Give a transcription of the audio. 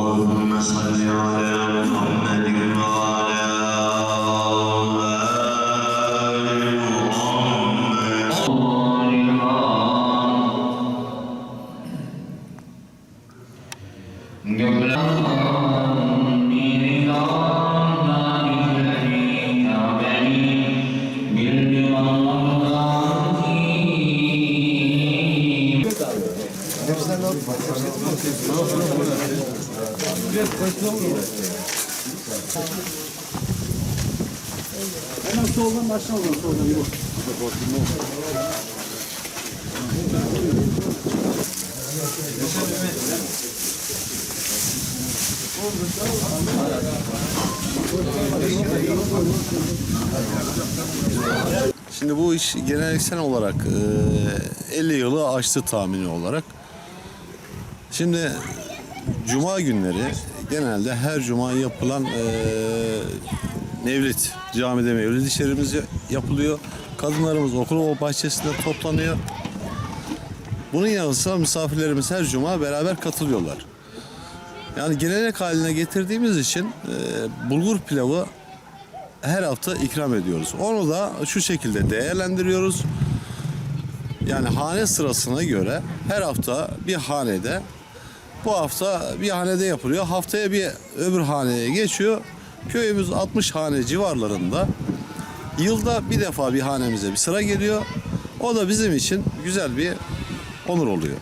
اللهم صل على محمد وعلى Allah'a emanet olun. Şimdi bu iş geneliksel olarak 50 yılı aştı tahmini olarak. Şimdi cuma günleri genelde her cuma yapılan e, mevlid, camide mevlid işlerimiz yapılıyor. Kadınlarımız okul bahçesinde toplanıyor. Bunun yanı sıra misafirlerimiz her cuma beraber katılıyorlar. Yani gelenek haline getirdiğimiz için e, bulgur pilavı her hafta ikram ediyoruz. Onu da şu şekilde değerlendiriyoruz. Yani hane sırasına göre her hafta bir hanede bu hafta bir hanede yapılıyor. Haftaya bir öbür haneye geçiyor. Köyümüz 60 hane civarlarında. Yılda bir defa bir hanemize bir sıra geliyor. O da bizim için güzel bir onur oluyor.